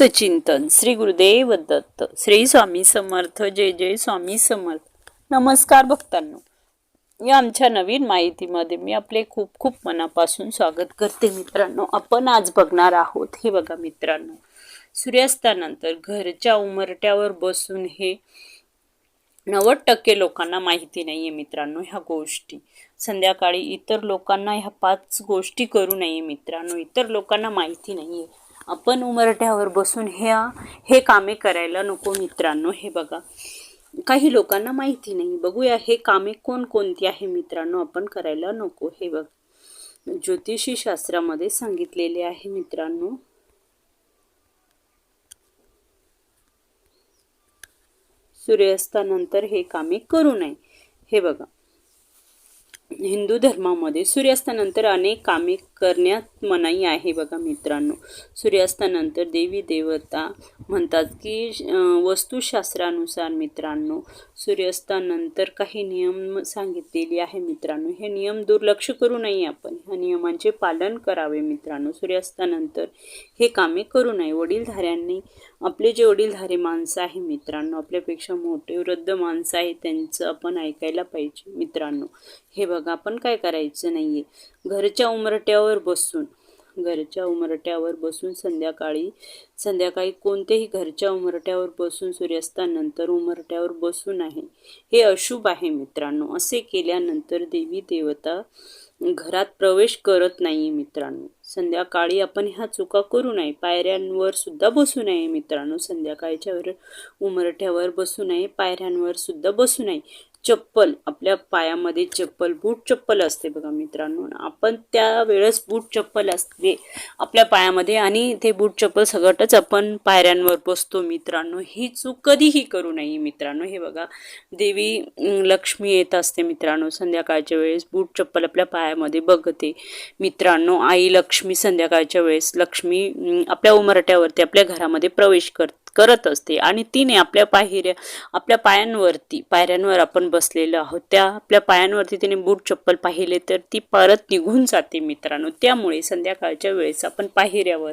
दत्त चिंतन श्री गुरुदेव दत्त. श्री स्वामी समर्थ. जय जय स्वामी समर्थ. नमस्कार भक्तांनो. या आमच्या नवीन माहितीमध्ये मी आपले खूप खूप मनापासून स्वागत करते मित्रांनो. आपण आज बघणार आहोत हे बघा मित्रांनो. सूर्यास्तानंतर घरच्या उमरट्यावर बसून हे नव्वद टक्के लोकांना माहिती नाही आहे मित्रांनो ह्या गोष्टी. संध्याकाळी इतर लोकांना ह्या पाच गोष्टी करू नये मित्रांनो. इतर लोकांना माहिती नाही आहे आपण उमरट्यावर बसून ह्या हे कामे करायला नको मित्रांनो. हे बघा काही लोकांना माहिती नाही. बघूया हे कामे कोणकोणती आहे मित्रांनो आपण करायला नको. हे बघ ज्योतिषी शास्त्रामध्ये सांगितलेले आहे मित्रांनो. सूर्यास्तानंतर हे कामे करू नये. हे बघा हिंदू धर्मामध्ये सूर्यास्तानंतर अनेक कामे करण्यात मनाई आहे बघा मित्रांनो. सूर्यास्तानंतर देवी देवता म्हणतात की वस्तुशास्त्रानुसार मित्रांनो सूर्यास्तानंतर काही नियम सांगितलेले आहे मित्रांनो. हे नियम दुर्लक्ष करू नये आपण. ह्या नियमांचे पालन करावे मित्रांनो. सूर्यास्तानंतर हे कामे करू नये. वडीलधाऱ्यांनी आपले जे वडीलधारे माणसं आहे मित्रांनो आपल्यापेक्षा मोठे वृद्ध माणसं आहे त्यांचं आपण ऐकायला पाहिजे मित्रांनो. हे बघा आपण काय करायचं नाही आहे घरच्या उमरट्यावर बसून घरच्या उमरट्यावर बसून संध्याकाळी संध्याकाळी कोणतेही घरच्या उमरट्यावर बसून सूर्यास्तानंतर उमरट्यावर बसून आहे. हे अशुभ आहे मित्रांनो. असे केल्यानंतर देवी देवता घरात प्रवेश करत नाही मित्रांनो. संध्याकाळी आपण ह्या चुका करू नये. पायऱ्यांवर सुद्धा बसू नये मित्रांनो. संध्याकाळच्या वर उमरठ्यावर बसू नये. पायऱ्यांवर सुद्धा बसू नये. चप्पल आपल्या पायामध्ये चप्पल बूट चप्पल असते बघा मित्रांनो. आपण त्या वेळेस बूट चप्पल असते आपल्या पायामध्ये आणि ते बूट चप्पल सगटच आपण पायऱ्यांवर बसतो मित्रांनो. ही चूक कधीही करू नये मित्रांनो. हे बघा देवी लक्ष्मी येत असते मित्रांनो. संध्याकाळच्या वेळेस बूट चप्पल आपल्या पायामध्ये बघते मित्रांनो. आई लक्ष्मी संध्याकाळच्या वेळेस लक्ष्मी आपल्या उमरट्यावरती आपल्या घरामध्ये प्रवेश करते. करत असते. आणि तिने आपल्या पायऱ्या आपल्या पायांवरती पायऱ्यांवर आपण बसलेलो आहोत. त्या आपल्या पायांवरती तिने बूट चप्पल पाहिले तर ती परत निघून जाते मित्रांनो. त्यामुळे संध्याकाळच्या वेळेस आपण पायऱ्यावर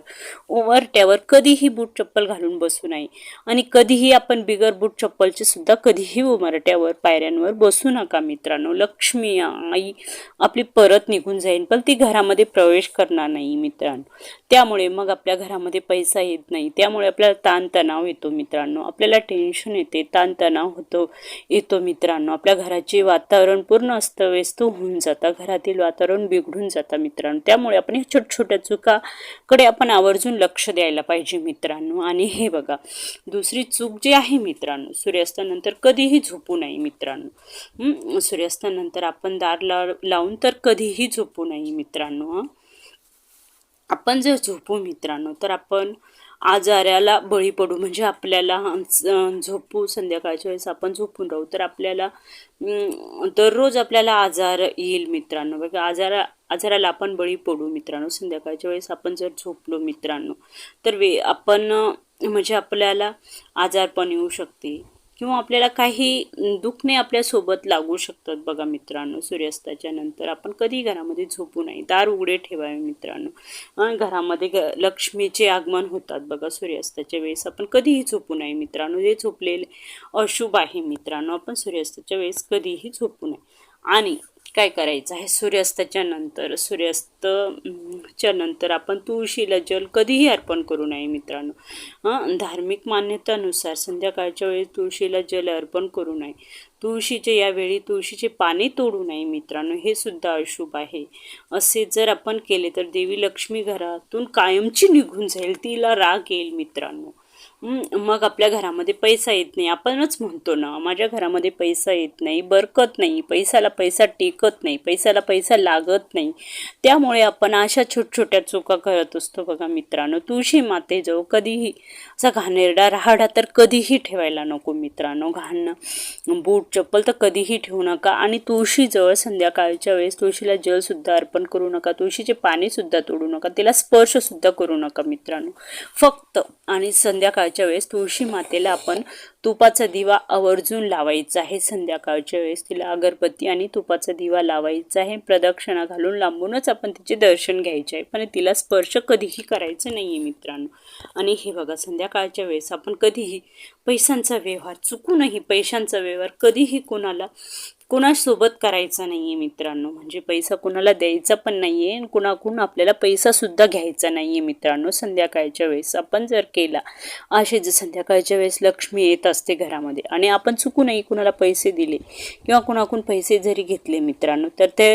उमरट्यावर कधीही बूट चप्पल घालून बसू नये. आणि कधीही आपण बिगर बूट चप्पलचे सुद्धा कधीही उमरट्यावर पायऱ्यांवर बसू नका मित्रांनो. लक्ष्मी आई आपली परत निघून जाईल पण ती घरामध्ये प्रवेश करणार नाही मित्रांनो. त्यामुळे मग आपल्या घरामध्ये पैसा येत नाही. त्यामुळे आपल्याला ताणतणाव येतो मित्रांनो. आपल्याला टेन्शन येते ताणतणाव होतो येतो मित्रांनो. आपल्या घराचे वातावरण पूर्ण अस्तव्यस्त होऊन जातं. घरातील वातावरण बिघडून जातं मित्रांनो. त्यामुळे आपण ह्या छोट्या चुकाकडे आपण आवर्जून लक्ष द्यायला पाहिजे मित्रांनो. आणि हे बघा दुसरी चूक जी आहे मित्रांनो सूर्यास्तानंतर कधीही झोपू नये मित्रांनो. सूर्यास्तानंतर आपण दार ला लावून तर कधीही झोपू नये मित्रांनो आपण जर झोपू मित्रांनो तर आपण आजाराला बळी पडू. म्हणजे आपल्याला झोपू संध्याकाळच्या वेळेस आपण झोपून राहू. तर आपल्याला दररोज आपल्याला आजार येईल मित्रांनो. बघा आजारा आजाराला आपण बळी पडू मित्रांनो. संध्याकाळच्या वेळेस आपण जर झोपलो मित्रांनो तर वे आपण म्हणजे आपल्याला आजार पण येऊ शकते किंवा आपल्याला काही दुखणे आपल्यासोबत लागू शकतात बघा मित्रांनो. सूर्यास्ताच्या नंतर आपण कधी घरामध्ये झोपू नये. दार उघडे ठेवावे मित्रांनो. घरामध्ये घ लक्ष्मीचे आगमन होतात बघा सूर्यास्ताच्या वेळेस. आपण कधीही झोपू नये मित्रांनो. जे झोपलेले अशुभ आहे मित्रांनो. आपण सूर्यास्ताच्या वेळेस कधीही झोपू नये. आणि काय करायचं आहे? सूर्यास्ताच्या नंतर सूर्यास्त अं, च्या नंतर आपण तुळशीला जल कधीही अर्पण करू नये मित्रांनो. धार्मिक मान्यतानुसार संध्याकाळच्या वेळी तुळशीला जल अर्पण करू नये. तुळशीचे यावेळी तुळशीचे पाने तोडू नये मित्रांनो हे सुद्धा अशुभ आहे. असे जर आपण केले तर देवी लक्ष्मी घरातून कायमची निघून जाईल तिला राग येईल मित्रांनो. मग आपल्या घरामध्ये पैसा येत नाही. आपणच म्हणतो ना माझ्या घरामध्ये पैसा येत नाही बरकत नाही पैशाला पैसा टिकत नाही पैशाला पैसा लागत नाही. त्यामुळे आपण अशा छोट छोट्या चुका करत असतो बघा मित्रांनो. तुळशी जाऊ कधीही असा घाणेरडा राहाडा तर कधीही ठेवायला नको मित्रांनो. घाण बूट चप्पल तर कधीही ठेवू नका. आणि तुळशीजवळ संध्याकाळच्या वेळेस तुळशीला जलसुद्धा अर्पण करू नका. तुळशीचे पाणीसुद्धा तोडू नका. तिला स्पर्शसुद्धा करू नका मित्रांनो. फक्त आणि संध्याकाळ संध्याकाळच्या वेळेस तुळशी मातेला आपण तुपाचा दिवा आवर्जून लावायचा आहे. संध्याकाळच्या वेळेस तिला अगरबत्ती आणि तुपाचा दिवा लावायचा आहे. प्रदक्षिणा घालून लांबूनच आपण तिचे दर्शन घ्यायचे आहे. पण तिला स्पर्श कधीही करायचं नाही आहे मित्रांनो. आणि हे बघा संध्याकाळच्या वेळेस आपण कधीही पैशांचा व्यवहार चुकूनही पैशांचा व्यवहार कधीही कोणाला कुणासोबत करायचा नाही आहे मित्रांनो. म्हणजे पैसा कुणाला द्यायचा पण नाही आहे आणि कुणाकडून आपल्याला पैसासुद्धा घ्यायचा नाही आहे मित्रांनो संध्याकाळच्या वेळेस. आपण जर केला असे जर संध्याकाळच्या वेळेस लक्ष्मी येत असते घरामध्ये आणि आपण चुकूनही कुणाला पैसे दिले किंवा कुणाकडून पैसे जरी घेतले मित्रांनो तर ते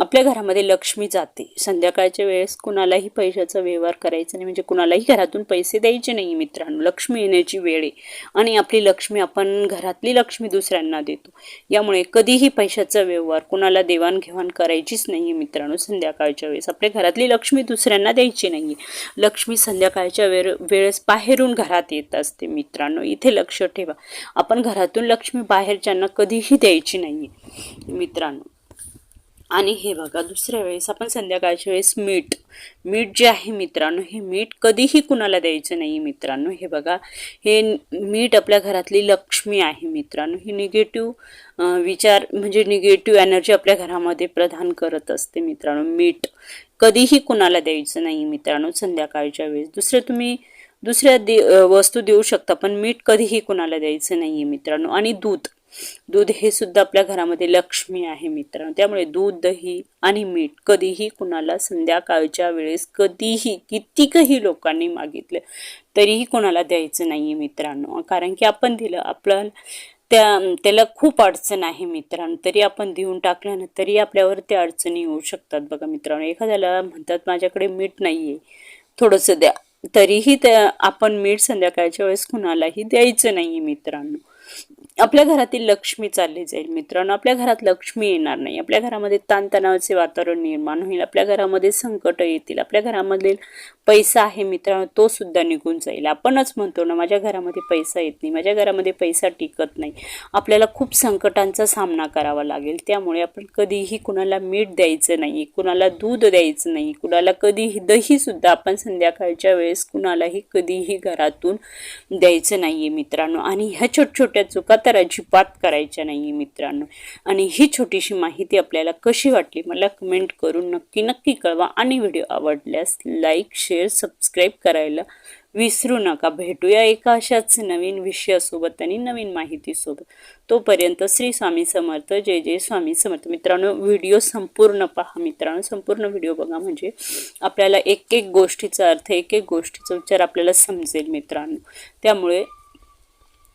आपल्या घरामध्ये लक्ष्मी जाते. संध्याकाळच्या वेळेस कुणालाही पैशाचा व्यवहार करायचा नाही. म्हणजे कुणालाही घरातून पैसे द्यायचे नाही मित्रांनो. लक्ष्मी येण्याची वेळ आहे आणि आपली लक्ष्मी आपण घरातली लक्ष्मी दुसऱ्यांना देतो. यामुळे कधीही पैशाचा व्यवहार कुणाला देवाणघेवाण करायचीच नाही आहे मित्रांनो संध्याकाळच्या वेळेस. आपल्या घरातली लक्ष्मी दुसऱ्यांना द्यायची नाही आहे लक्ष्मी संध्याकाळच्या वेळ वेळेस बाहेरून घरात येत असते मित्रांनो. इथे लक्ष ठेवा. आपण घरातून लक्ष्मी बाहेरच्यांना कधीही द्यायची नाही आहे मित्रांनो. आणि हे बघा दुसऱ्या वेळेस आपण संध्याकाळच्या वेळेस मीठ. मीठ जे आहे मित्रांनो हे मीठ कधीही कुणाला द्यायचं नाही मित्रांनो. हे बघा हे मीठ आपल्या घरातली लक्ष्मी आहे मित्रांनो. ही निगेटिव्ह विचार म्हणजे निगेटिव्ह एनर्जी आपल्या घरामध्ये प्रदान करत असते मित्रांनो. मीठ कधीही कुणाला द्यायचं नाही मित्रांनो संध्याकाळच्या वेळेस. दुसरं तुम्ही दुसऱ्या दे वस्तू देऊ शकता पण मीठ कधीही कुणाला द्यायचं नाही आहे मित्रांनो. आणि दूध. दूध हे सुद्धा आपल्या घरामध्ये लक्ष्मी आहे मित्रांनो. त्यामुळे दूध दही आणि मीठ कधीही कुणाला संध्याकाळच्या वेळेस कधीही कितीकही लोकांनी मागितलं तरीही कोणाला द्यायचं नाही आहे मित्रांनो. कारण की आपण दिलं आपलं त्या त्याला खूप अडचण आहे मित्रांनो. तरी आपण देऊन टाकलं ना तरी आपल्यावर त्या अडचणी येऊ शकतात बघा मित्रांनो. एखाद्याला म्हणतात माझ्याकडे मीठ नाही आहे थोडंसं द्या. तरीही त्या आपण मीठ संध्याकाळच्या वेळेस कुणालाही द्यायचं नाही आहे मित्रांनो. आपल्या घरातील लक्ष्मी चालली जाईल मित्रांनो. आपल्या घरात लक्ष्मी येणार नाही. आपल्या घरामध्ये ताणतणावाचे वातावरण निर्माण होईल. आपल्या घरामध्ये संकट येतील. आपल्या घरामधील पैसा आहे मित्रांनो तो सुद्धा निघून जाईल. आपणच म्हणतो ना माझ्या घरामध्ये पैसा येत नाही. माझ्या घरामध्ये पैसा टिकत नाही. आपल्याला खूप संकटांचा सामना करावा लागेल. त्यामुळे आपण कधीही कुणाला मीठ द्यायचं नाही कुणाला दूध द्यायचं नाही कुणाला कधीही दही सुद्धा आपण संध्याकाळच्या वेळेस कुणालाही कधीही घरातून द्यायचं नाही आहे मित्रांनो. आणि ह्या छोट्या छोट्या चुका तर अजिबात करायच्या नाही आहे मित्रांनो. आणि ही छोटीशी माहिती आपल्याला कशी वाटली मला कमेंट करून नक्की नक्की कळवा. आणि व्हिडिओ आवडल्यास लाईक शेअर सबस्क्राईब करायला विसरू नका. भेटूया एका अशाच नवीन विषयासोबत आणि नवीन माहितीसोबत. तोपर्यंत श्री स्वामी समर्थ जय जय स्वामी समर्थ. मित्रांनो व्हिडिओ संपूर्ण पहा. मित्रांनो संपूर्ण व्हिडिओ बघा. म्हणजे आपल्याला एक एक गोष्टीचा अर्थ एक एक गोष्टीचा विचार आपल्याला समजेल मित्रांनो. त्यामुळे